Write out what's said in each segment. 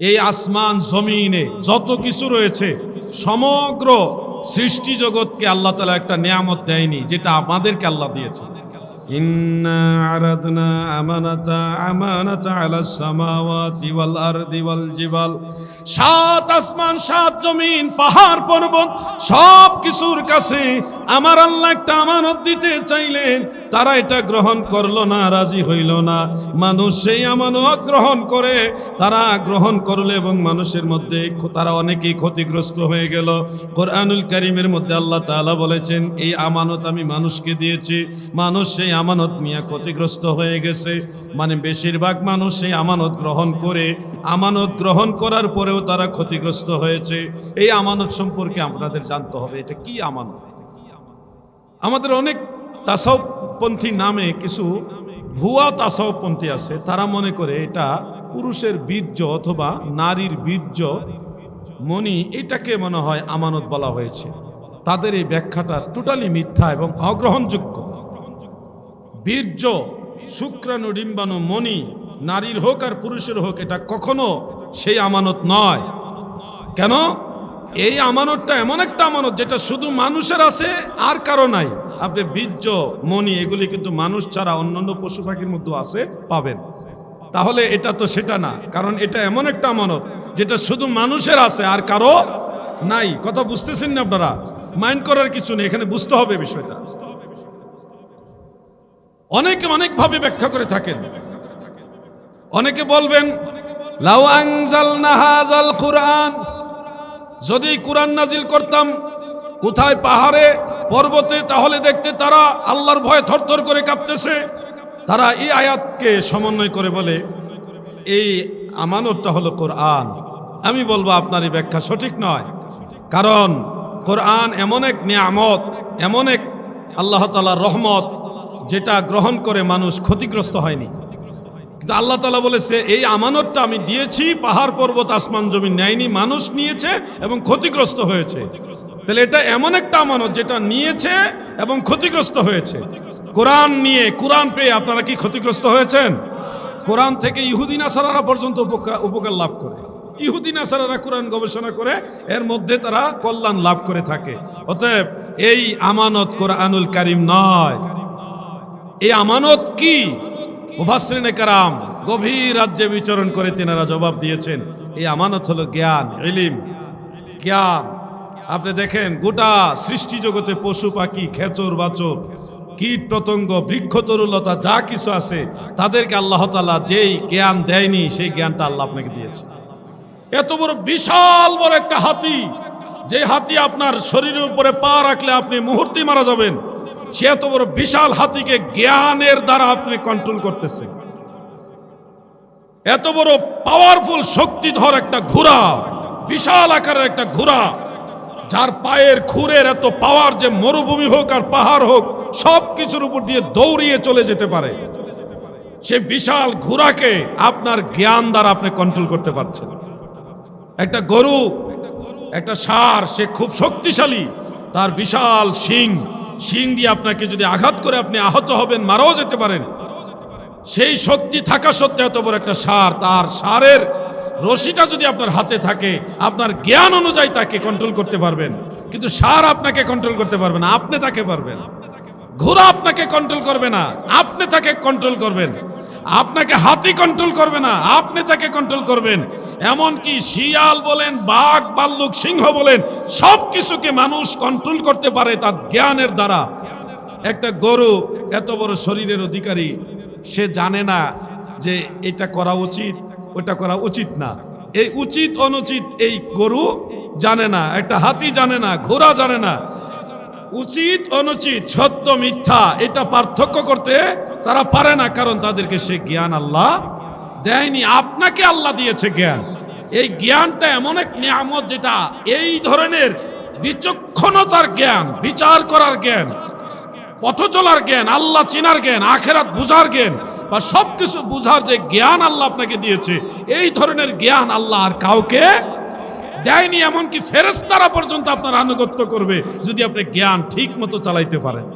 এই আসমান জমিনে যত কিছু রয়েছে সমগ্র সৃষ্টি জগৎকে আল্লাহ তালা একটা নিয়ামত দেয়নি যেটা আমাদেরকে আল্লাহ দিয়েছে إنا عرضنا أمانة أمانة على السماوات والأرض والجبال সাত আসমান সাত জমিন পাহাড় পর্বত সব কিছুর কাছে আমার আল্লাহ একটা আমানত দিতে চাইলেন তারা এটা গ্রহণ করল না, রাজি হইল না। মানুষ সেই আমানত গ্রহণ করে, তারা গ্রহণ করল এবং মানুষের মধ্যে তারা অনেকেই ক্ষতিগ্রস্ত হয়ে গেল। কোরআনুল করিমের মধ্যে আল্লাহ তাআলা বলেছেন, এই আমানত আমি মানুষকে দিয়েছি। মানুষ সেই আমানত নিয়ে ক্ষতিগ্রস্ত হয়ে গেছে। মানে বেশিরভাগ মানুষ সেই আমানত গ্রহণ করে। আমানত গ্রহণ করার পরেও তারা ক্ষতিগ্রস্ত হয়েছে। এই আমানত সম্পর্কে আপনাদের জানতে হবে, এটা কি আমানত? আমাদের অনেক তাসাউপন্থী নামে কিছু ভুয়া তাসাউপন্থী আছে, তারা মনে করে এটা পুরুষের বীর্য অথবা নারীর বীর্য। মনি এটাকে মনে হয় আমানত বলা হয়েছে। তাদের এই ব্যাখ্যাটা টোটালি মিথ্যা এবং অগ্রহণযোগ্য। বীর্য, শুক্রাণু, ডিম্বাণু মনি নারীর হোক আর পুরুষের হোক, এটা কখনো সেই আমানত নয়। কেন? এই আমানতটা এমন একটা আমানত যেটা শুধু মানুষের আছে, আর কারও নাই। আপনি বীর্য মনি এগুলি কিন্তু মানুষ ছাড়া অন্যান্য পশু পাখির মধ্যে আছে, পাবেন। তাহলে এটা তো সেটা না, কারণ এটা এমন একটা আমানত যেটা শুধু মানুষের আছে, আর কারও নাই। কথা বুঝতেছেন না আপনারা? মাইন্ড করার কিছু নেই, এখানে বুঝতে হবে বিষয়টা। অনেকে অনেকভাবে ব্যাখ্যা করে থাকেন। অনেকে বলবেন, লাউ আনজালনা হাযাল কুরআন। যদি কোরআন নাজিল করতাম, কোথায় পাহাড়ে, পর্বতে, তাহলে দেখতে তারা আল্লাহর ভয়ে থরথর করে কাঁপতেছে। তারা এই আয়াতকে সমন্বয় করে বলে, এই আমানতটা হলো কোরআন। আমি বলব, আপনার এই ব্যাখ্যা সঠিক নয়। কারণ কোরআন এমন এক নিয়ামত, এমন এক আল্লাহ তালার রহমত, যেটা গ্রহণ করে মানুষ ক্ষতিগ্রস্ত হয়নি। কিন্তু আল্লাহ তালা বলেছে, এই আমানতটা আমি দিয়েছি, পাহাড়, পর্বত, আসমান জমি নেয়নি, মানুষ নিয়েছে এবং ক্ষতিগ্রস্ত হয়েছে। তাহলে এটা এমন একটা আমানত যেটা নিয়েছে এবং ক্ষতিগ্রস্ত হয়েছে। কোরআন নিয়ে, কোরআন পেয়ে আপনারা কি ক্ষতিগ্রস্ত হয়েছেন? কোরআন থেকে ইহুদিন আসারারা পর্যন্ত উপকার লাভ করে। ইহুদিন আসারারা কোরআন গবেষণা করে, এর মধ্যে তারা কল্যাণ লাভ করে থাকে। অতএব এই আমানত কোরআনুল কারিম নয়। এই আমানত কি? মুফাসরিনে কারাম গভীর রাজ্যে বিচরণ করে তেনারা জবাব দিয়েছেন, এই আমানত হলো জ্ঞান এলিম জ্ঞান, আপনি দেখেন, গোটা সৃষ্টি জগতে পশু, পাখি, খেচর, বাচর, কীট পতঙ্গ বৃক্ষ, তরুলতা, যা কিছু আছে, তাদেরকে আল্লাহ তাআলা যেই জ্ঞান দেয়নি, সেই জ্ঞানটা আল্লাহ আপনাকে দিয়েছে। এত বড় বিশাল বড় একটা হাতি, যে হাতি আপনার শরীরের উপরে পা রাখলে আপনি মুহূর্তে মারা যাবেন। সে এত বড় বিশাল হাতিকে জ্ঞানের দ্বারা আপনি কন্ট্রোল করতেছেন। এত বড় পাওয়ারফুল শক্তিধর একটা ঘোড়া, বিশাল আকারের একটা ঘোড়া, যার পায়ের খুরের এত পাওয়ার যে মরুভূমি হোক আর পাহাড় হোক সব কিছুর উপর দিয়ে দৌড়িয়ে চলে যেতে পারে। সে বিশাল ঘোড়াকে আপনার জ্ঞান দ্বারা আপনি কন্ট্রোল করতে পারছেন। একটা গরু, একটা ষাঁড় সে খুব শক্তিশালী, তার বিশাল শিং শিং দিয়ে আপনাকে যদি আঘাত করে আপনি আহত হবেন, মারাও যেতে পারেন। সেই শক্তি থাকা সত্ত্বেও এত বড় একটা সার, তার সারের রশিটা যদি আপনার হাতে থাকে, আপনার জ্ঞান অনুযায়ী তাকে কন্ট্রোল করতে পারবেন। কিন্তু সার আপনাকে কন্ট্রোল করতে পারবে না, আপনি তাকে পারবেন। ঘোড়া আপনাকে কন্ট্রোল করবে না, আপনি তাকে কন্ট্রোল করবেন। আপনাকে হাতি কন্ট্রোল করবে না, আপনি তাকে কন্ট্রোল করবেন। এমনকি শিয়াল বলেন, বাঘ, বাল্লুক, সিংহ বলেন সব কিছুকে মানুষ কন্ট্রোল করতে পারে তার জ্ঞানের দ্বারা। একটা গরু এত বড় শরীরের অধিকারী, সে জানে না যে এটা করা উচিত, ওটা করা উচিত না। এই উচিত, অনুচিত এই গরু জানে না, একটা হাতি জানে না, ঘোড়া জানে না। উচিত, অনুচিত, সত্য, মিথ্যা, এটা পার্থক্য করতে তারা পারে না, কারণ তাদেরকে সে জ্ঞান আল্লাহ দেয়নি। আপনাকে আল্লাহ দিয়েছে জ্ঞান। এই জ্ঞানটা এমন এক নিয়ামত যেটা এই ধরনের বিচক্ষণতার জ্ঞান, বিচার করার জ্ঞান, পথ চলার জ্ঞান, আল্লাহ চিনার জ্ঞান, আখেরাত বুঝার জ্ঞান বা সব কিছু বুঝার যে জ্ঞান আল্লাহ আপনাকে দিয়েছে, এই ধরনের জ্ঞান আল্লাহ আর কাউকে দেয়নি, এমনকি ফেরেস্তারা পর্যন্ত আপনার আনুগত্য করবে যদি আপনি জ্ঞান ঠিক মতো চালাইতে পারেন।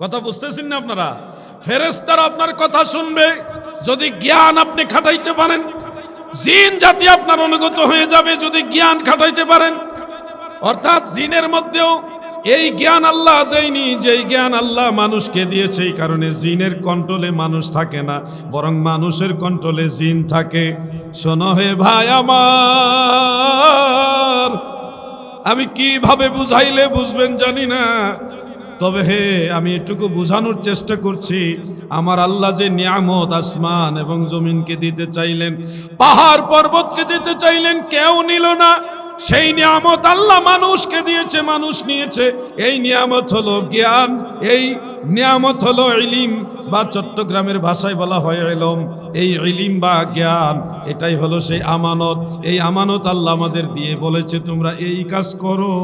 কথা বুঝতেছেন না আপনারা? ফেরেস্তারা আপনার কথা শুনবে, যদি জ্ঞান আপনি খাটাইতে পারেন। জিন জাতি আপনার অনুগত হয়ে যাবে যদি জ্ঞান খাটাইতে পারেন। অর্থাৎ জিনের মধ্যেও এই জ্ঞান আল্লাহ দেয়নি, যেই জ্ঞান আল্লাহ মানুষকে দিয়েছে, এই কারণে জিনের কন্ট্রোলে মানুষ থাকে না, বরং মানুষের কন্ট্রোলে জিন থাকে। শোনো হে ভাই আমার, আমি কীভাবে বুঝাইলে বুঝবেন জানি না, তবে হে, আমি এটুকু বোঝানোর চেষ্টা করছি, আমার আল্লাহ যে নিয়ামত, আসমান এবং জমিনকে দিতে চাইলেন, পাহাড় পর্বতকে দিতে চাইলেন, কেউ নিল না। সেই নিয়ামত আল্লাহ মানুষকে দিয়েছে, মানুষ নিয়েছে। এই নিয়ামত হলো জ্ঞান, এই নিয়ামত হলো ইলিম বা চট্টগ্রামের ভাষায় বলা হয় এলম এই ইলিম বা জ্ঞান, এটাই হলো সেই আমানত। এই আমানত আল্লাহ আমাদের দিয়ে বলেছে, তোমরা এই কাজ করো,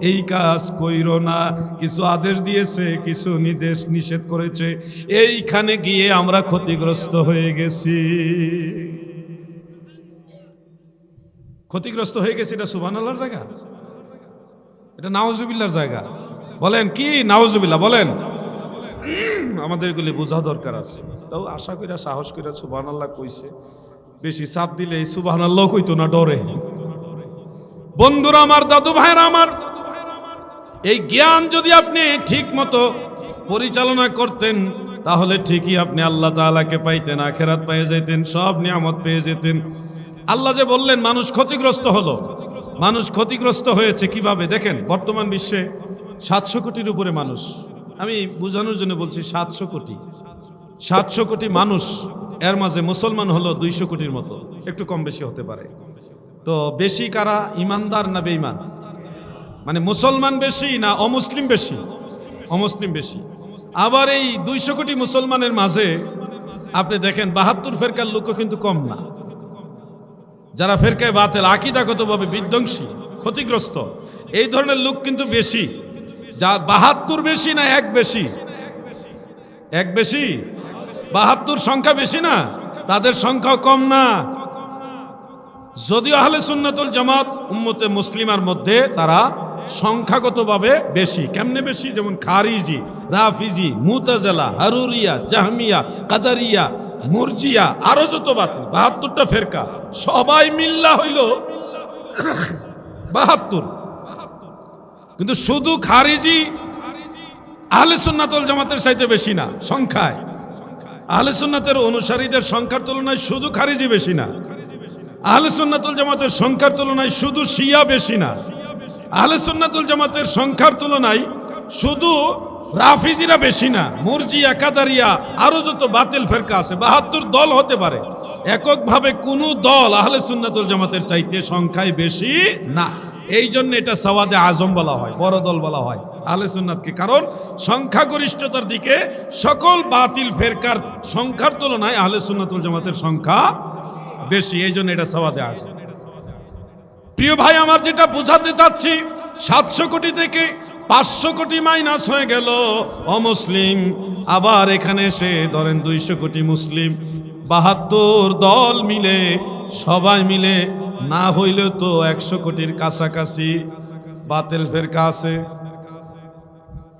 এই কাজ কইরো না। কিছু আদেশ দিয়েছে, কিছু নির্দেশ নিষেধ করেছে। এইখানে গিয়ে আমরা ক্ষতিগ্রস্ত হয়ে গেছি। ক্ষতিগ্রস্ত হয়ে গেছে, এটা সুবান আল্লাহর জায়গা? এটা নাওজুবিল্লার জায়গা। বলেন কি নাওজুবিল্লাহ? বলেন। আমাদের এগুলি বোঝা দরকার আছে। তাও আশা কইরা, সাহস কইরা সুবান আল্লাহ কইছে। বেশি চাপ দিলে এই সুবাহ আল্লাহ কইতো না, ডরে। বন্ধুরা আমার, দাদু ভাইরা আমার, এই জ্ঞান যদি আপনি ঠিক মতো পরিচালনা করতেন, তাহলে ঠিকই আপনি আল্লাহ তাআলাকে পাইতেন, আখেরাত পেয়ে যেতেন সব নিয়ামত পেয়ে যেতেন। আল্লাহ যে বললেন, মানুষ ক্ষতিগ্রস্ত হলো। মানুষ ক্ষতিগ্রস্ত হয়েছে কীভাবে? দেখেন, বর্তমান বিশ্বে সাতশো কোটির উপরে মানুষ। আমি বোঝানোর জন্য বলছি সাতশো কোটি। সাতশো কোটি মানুষ, এর মাঝে মুসলমান হলো দুইশো কোটির মতো। একটু কম বেশি হতে পারে। তো বেশি কারা? ইমানদার না বেঈমান? মানে মুসলমান বেশি না অমুসলিম বেশি? অমুসলিম বেশি। আবার এই দুইশো কোটি মুসলমানের মাঝে, আপনি দেখেন, বাহাত্তর ফেরকার লোকও কিন্তু কম না। যারা ফেরকায় বাতেল, আকিদাগতভাবে বিধ্বংসী, ক্ষতিগ্রস্ত, এই ধরনের লোক কিন্তু বেশি। যা বাহাত্তর বেশি না এক বেশি? এক বেশি? বাহাত্তর সংখ্যা বেশি না? তাদের সংখ্যা কম না। যদিও আহলে সুন্নাতুল জামাত উম্মতে মুসলিমার মধ্যে তারা সংখ্যাগতভাবে বেশি। কেমনে বেশি? যেমন খারিজি, রাফিজি, মুতাজালা, হারুরিয়া, জাহমিয়া, কাদারিয়া মুরজিয়া, আরও যত বাতিল বাহাত্তরটা ফেরকা। সবাই মিল্লা হইল বাহাত্তর। কিন্তু শুধু খারিজি, আহলে সুন্নাতুল জামাতের চাইতে বেশি না, সংখ্যায়। আহলে সুন্নাতের অনুসারীদের সংখ্যার তুলনায় শুধু খারিজি বেশি না। আহলে সুন্নাতুল জামাতের সংখ্যার তুলনায় শুধু শিয়া বেশি না। আহলে সুন্নাতুল জামাতের সংখ্যার তুলনায় শুধু রাফিজিরা বেশি না মুরজি একাদারিয়া আরও যত বাতিল ফেরকা আছে, বাহাত্তর দল হতে পারে। এককভাবে কোনো দল আহলে সুন্নাতুল জামাতের চাইতে সংখ্যায় বেশি না। এই জন্য এটা সওয়াদে আজম বলা হয়, বড় দল বলা হয় আহলে সুন্নাতকে। কারণ সংখ্যাগরিষ্ঠতার দিকে সকল বাতিল ফেরকার সংখ্যার তুলনায় আহলে সুন্নাতুল জামাতের সংখ্যা বেশি। এই জন্য এটা সওয়াদে আজম। প্রিয় ভাই, আমার যেটা বোঝাতে চাচ্ছি সাতশো কোটি থেকে পাঁচশো কোটি মাইনাস হয়ে গেল। অমুসলিম আবার এখানে এসে ধরেন দুইশো কোটি মুসলিম, বাহাত্তর দল মিলে, সবাই মিলে, না হইলেও তো একশো কোটির কাছাকাছি বাতেল ফেরকা আছে।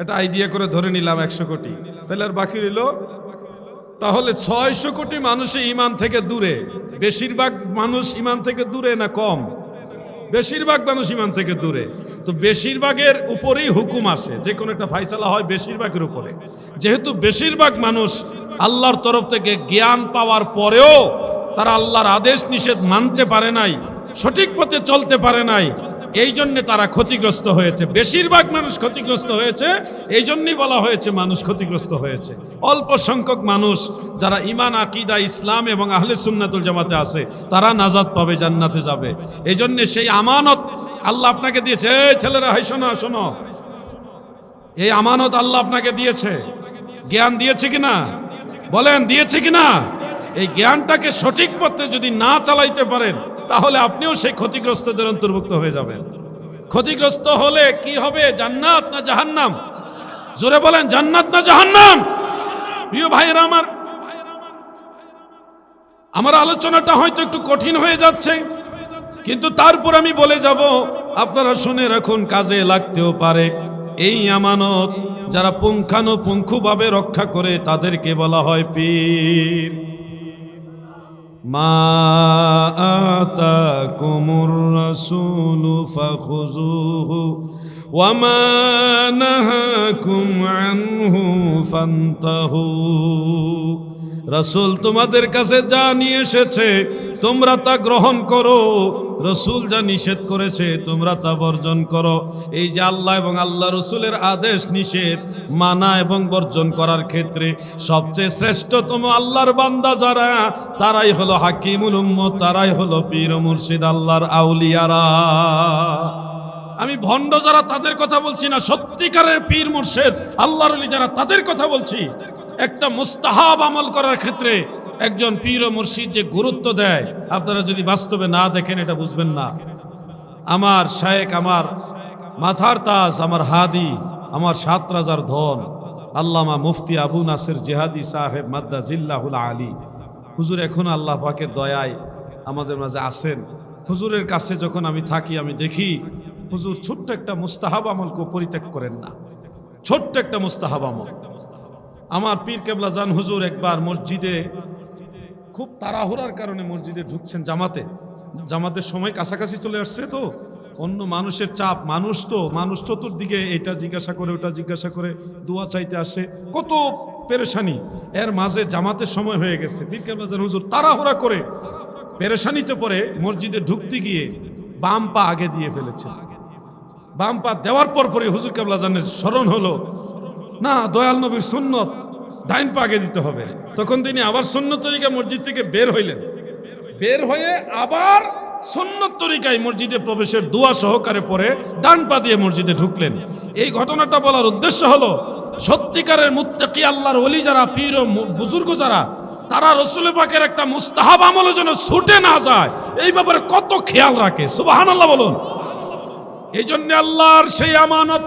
এটা আইডিয়া করে ধরে নিলাম একশো কোটি। তাহলে আর বাকি রইল? তাহলে ছয়শো কোটি মানুষই ইমান থেকে দূরে। বেশিরভাগ মানুষ ইমান থেকে দূরে না কম? বেশিরভাগ মানুষ ইমান থেকে দূরে। তো বেশিরভাগের উপরেই হুকুম আসে, যে কোনো একটা ফাইসালা হয় বেশিরভাগের উপরে। যেহেতু বেশিরভাগ মানুষ আল্লাহর তরফ থেকে জ্ঞান পাওয়ার পরেও তারা আল্লাহর আদেশ নিষেধ মানতে পারে নাই, সঠিক পথে চলতে পারে নাই এই জন্যে তারা ক্ষতিগ্রস্ত হয়েছে। বেশিরভাগ মানুষ ক্ষতিগ্রস্ত হয়েছে এই জন্যই বলা হয়েছে মানুষ ক্ষতিগ্রস্ত হয়েছে। অল্প সংখ্যক মানুষ যারা ইমান আকিদা, ইসলাম এবং আহলে সুন্নাতুল জামাতে আছে, তারা নাজাদ পাবে, জান্নাতে যাবে। এই জন্যে সেই আমানত আল্লাহ আপনাকে দিয়েছে। এই ছেলেরা, হাই, শোনো শোনো। এই আমানত আল্লাহ আপনাকে দিয়েছে। জ্ঞান দিয়েছে কিনা? বলেন, দিয়েছে কিনা? এই জ্ঞানটাকে সঠিক পথে যদি না চালাইতে পারেন, তাহলে আপনিও সেই ক্ষতিগ্রস্তদের অন্তর্ভুক্ত হয়ে যাবেন। ক্ষতিগ্রস্ত হলে কি হবে, জান্নাত না জাহান্নাম? জোরে বলেন, জান্নাত না জাহান্নাম? প্রিয় ভাইয়েরা আমার আমার আলোচনাটা হয়তো একটু কঠিন হয়ে যাচ্ছে, কিন্তু তারপর আমি বলে যাব, আপনারা শুনে রাখুন, কাজে লাগতেও পারে। এই আমানত যারা পুঙ্খানুপুঙ্খুভাবে রক্ষা করে, তাদেরকে বলা হয় পীর। ما آتاكم الرسول فخذوه وما نهاكم عنه فانتهوا. রসুল তোমাদের কাছে যা নিয়ে এসেছে, তোমরা তা গ্রহণ করো। রসুল যা নিষেধ করেছে, তোমরা তা বর্জন করো। এই যে আল্লাহ এবং আল্লাহ রসুলের আদেশ নিষেধ, মানা এবং বর্জন করার ক্ষেত্রে সবচেয়ে শ্রেষ্ঠতম আল্লাহর বান্দা যারা, তারাই হলো হাকিমুল উম্মত, তারাই হলো পীর মুর্শিদ আল্লাহর আউলিয়ারা। আমি ভণ্ড যারা তাদের কথা বলছি না, সত্যিকারের পীর, মুর্শেদ আল্লাহর আলী যারা তাদের কথা বলছি একটা মুস্তাহাব আমল করার ক্ষেত্রে একজন পীর মুর্শিদ যে গুরুত্ব দেয়, আপনারা যদি বাস্তবে না দেখেন, এটা বুঝবেন না। আমার শায়েক, আমার মাথার তাজ, আমার হাদি, আমার সাত রাজার ধন, আল্লামা মুফতি আবু নাসির জেহাদি সাহেব মাদ্দা জিল্লাহুল আলী। হুজুর, এখন আল্লাহ পাকের দয়ায় আমাদের মাঝে আসেন হুজুরের কাছে যখন আমি থাকি, আমি দেখি, হুজুর ছোট্ট একটা মুস্তাহাব আমলকে পরিত্যাগ করেন না। ছোট্ট একটা মুস্তাহাব আমল। আমার পীর কেবলা জান হুজুর একবার মসজিদে খুব তাড়াহুড়ার কারণে মসজিদে ঢুকছেন জামাতে। জামাতের সময় কাছাকাছি চলে আসছে তো। অন্য মানুষের চাপ, মানুষ তো, মানুষ চতুর্দিকে এটা জিজ্ঞাসা করে, ওটা জিজ্ঞাসা করে, দোয়া চাইতে আসে। কত পেরেশানি। এর মাঝে জামাতের সময় হয়ে গেছে। পীর কেবলা জান হুজুর তাড়াহুড়া করে পেরেশানিতে পরে মসজিদে ঢুকতে গিয়ে বাম পা আগে দিয়ে ফেলেছে। বাম পা দেওয়ার পর পরে হুজুর কেবলা জানের স্মরণ হলো। না, দয়াল নবীর সুন্নত ডাইন পা আগে দিতে হবে। তখন তিনি আবার সুন্নত তরিকা মসজিদ থেকে বের হইলেন। বের হয়ে আবার সুন্নত তরিকায় মসজিদে প্রবেশের দোয়া সহকারে পরে ডান পা দিয়ে মসজিদে ঢুকলেন। এই ঘটনাটা বলার উদ্দেশ্য হলো, সত্যিকারের মুত্তাকি আল্লাহর ওলি যারা, পীর বুজুর্গ যারা, তারা রসুল পাকের একটা মুস্তাহাব আমলের জন্য ছুটে না যায়, এই ব্যাপারে কত খেয়াল রাখে। সুবহানাল্লাহ বলুন। এই জন্য আল্লাহর সেই আমানত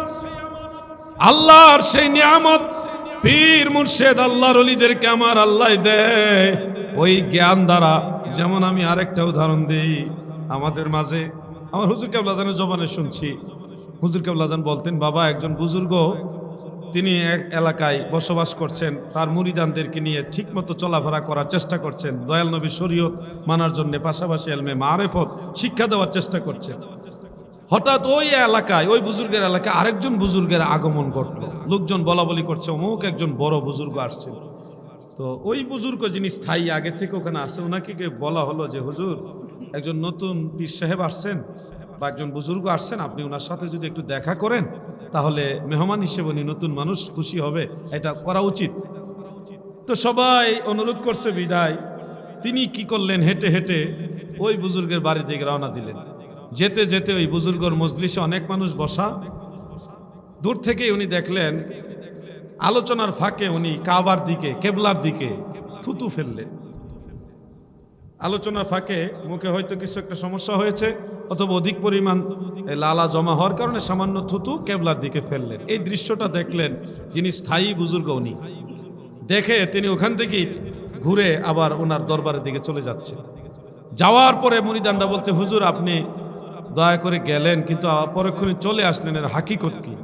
আল্লাহর সেই নিয়ামত। পীর মুর্শেদ আল্লাহর অলিদেরকে আমার আল্লাহ দেয়। ওই জ্ঞান দ্বারা যেমন আমি আরেকটা উদাহরণ দিই আমাদের মাঝে। আমার হুজুর কেবলাজানের জবানে শুনছি। হুজুর কেবলাজান বলতেন, বাবা, একজন বুজুর্গ, তিনি এক এলাকায় বসবাস করছেন। তার মুরিদানদেরকে নিয়ে ঠিকমতো চলাফেরা করার চেষ্টা করছেন। দয়াল নবী শরীয়ত মানার জন্য পাশাপাশি এলমে মারেফত শিক্ষা দেওয়ার চেষ্টা করছেন। হঠাৎ ওই এলাকায়, ওই বুজুর্গের এলাকায় আরেকজন বুজুর্গের আগমন ঘটলো। লোকজন বলা বলি করছে, অমুক একজন বড় বুজুর্গ আসছে। তো ওই বুজুর্গ যিনি স্থায়ী, আগে থেকে ওখানে আসে ওনাকে বলা হলো যে, হুজুর, একজন নতুন পীর সাহেব আসছেন বা একজন বুজুর্গ আসছেন, আপনি ওনার সাথে যদি একটু দেখা করেন, তাহলে মেহমান হিসেবে উনি নতুন মানুষ, খুশি হবে, এটা করা উচিত। তো সবাই অনুরোধ করছে বিদায়। তিনি কি করলেন, হেঁটে হেঁটে ওই বুজুর্গের বাড়ি দিকে রওনা দিলেন। যেতে যেতে ওই বুজুর্গর মজলিসে অনেক মানুষ বসা। দূর থেকেই উনি দেখলেন, আলোচনার ফাঁকে উনি কাবার দিকে, কেবলার দিকে থুতু ফেললেন। আলোচনার ফাঁকে মুখে হয়তো কিছু একটা সমস্যা হয়েছে, অথবা অধিক পরিমাণ লালা জমা হওয়ার কারণে সামান্য থুতু কেবলার দিকে ফেললেন। এই দৃশ্যটা দেখলেন যিনি স্থায়ী বুজুর্গ উনি। দেখে তিনি ওখান থেকেই ঘুরে আবার ওনার দরবারের দিকে চলে যাচ্ছে যাওয়ার পরে মুরিদানরা বলছে, হুজুর, আপনি দয়া করে গেলেন, কিন্তু পরক্ষণে চলে আসলেন এর হাকিকত কি?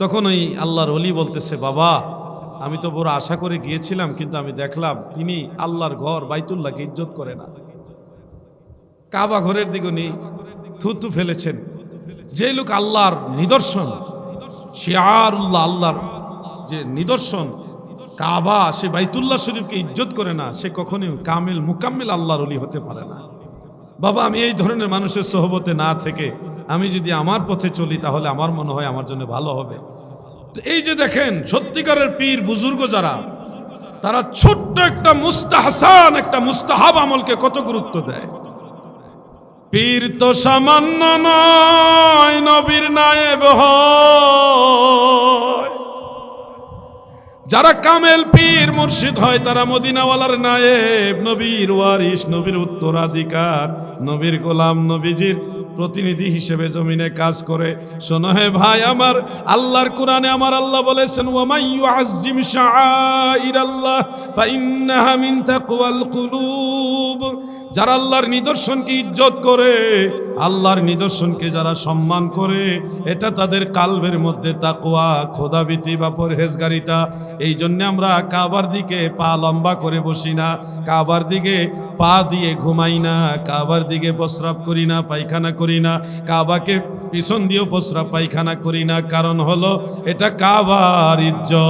তখন ওই আল্লাহর অলি বলতেছে, বাবা, আমি তো বড় আশা করে গিয়েছিলাম, কিন্তু আমি দেখলাম তিনি আল্লাহর ঘর বাইতুল্লাহকে ইজ্জত করে না। কাবা ঘরের দিকে উনি থুতু ফেলেছেন। যে লোক আল্লাহর নিদর্শন, শিয়ারুল্লাহ আল্লাহর যে নিদর্শন, কাবা সে বাইতুল্লাহ শরীফকে ইজ্জত করে না, সে কখনোই কামিল, মুকাম্মিল আল্লাহর অলি হতে পারে না। বাবা, আমি এই ধরনের মানুষের সহবতে না থেকে আমি যদি আমার পথে চলি, তাহলে আমার মনে হয় আমার জন্য ভালো হবে। তো এই যে দেখেন, সত্যিকারের পীর, বুজুর্গ যারা, তারা ছোট্ট একটা মুস্তাহসান, একটা মুস্তাহাব আমলকে কত গুরুত্ব দেয়? পীর তো সামান্য নয়, নবীর নায়েব যারা কামেল পীর মুর্শিদ হয়, তারা মদিনাওয়ালার নায়েব, নবীর ওয়ারিস নবীর উত্তরাধিকার, নবীর গোলাম, নবীজির প্রতিনিধি হিসেবে জমিনে কাজ করে। শোনো হে ভাই আমার, আল্লাহর কোরআনে আমার আল্লাহ বলেছেন ওয়ামাই যারা আল্লাহর নিদর্শনকে ইজ্জত করে, আল্লাহর নিদর্শনকে যারা সম্মান করে, এটা তাদের কালবের মধ্যে তাকোয়া খোদাবিতি বা পরহেজগারিতা। এই জন্য আমরা কাবার দিকে পা লম্বা করে বসি না, কাবার দিকে পা দিয়ে ঘুমাই না, কাবার দিকে প্রস্রাব করি না, পায়খানা করি না, কাবাকে পিছন দিয়েও প্রস্রাব, পায়খানা করি না। কারণ হলো, এটা কাবার ইজ্জত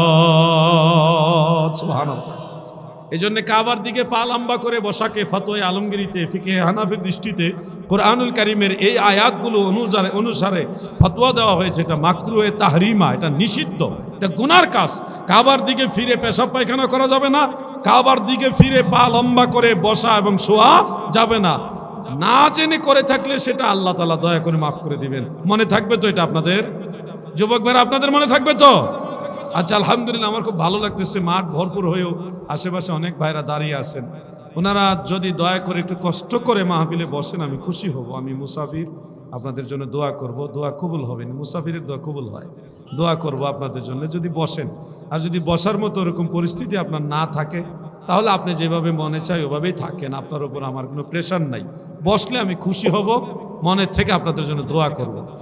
এই জন্য কাবার দিকে পা লম্বা করে বসাকে ফতোয় আলমগিরিতে ফিকে হানাফের দৃষ্টিতে কোরআনুল কারিমের এই আয়াতগুলো অনুসারে অনুসারে ফতোয়া দেওয়া হয়েছে। এটা মাকরুয়ে তাহরিমা, এটা নিষিদ্ধ, এটা গুনার কাজ। কাবার দিকে ফিরে পেশাব পায়খানা করা যাবে না, কাবার দিকে ফিরে পা লম্বা করে বসা এবং শোয়া যাবে না। না জেনে করে থাকলে সেটা আল্লাহ তালা দয়া করে মাফ করে দিবেন। মনে থাকবে তো এটা আপনাদের? যুবক ভাইরা, আপনাদের মনে থাকবে তো? আচ্ছা আলহামদুলিল্লাহ, আমার খুব ভালো লাগতেছে, মাঠ ভরপুর হয়েও আশেপাশে অনেক ভাইরা দাঁড়িয়ে আছেন। ওনারা যদি দয়া করে একটু কষ্ট করে মাহফিলে বসেন, আমি খুশি হব। আমি মুসাফির আপনাদের জন্য দোয়া করব। দোয়া কবুল হবে না। মুসাফিরের দোয়া কবুল হয়। দোয়া করব আপনাদের জন্য। যদি বসেন, আর যদি বসার মতো ওরকম পরিস্থিতি আপনার না থাকে, তাহলে আপনি যেভাবে মনে চাই ওভাবেই থাকেন। আপনার উপর আমার কোনো প্রেশার নাই। বসলে আমি খুশি হব। মনের থেকে আপনাদের জন্য দোয়া করব।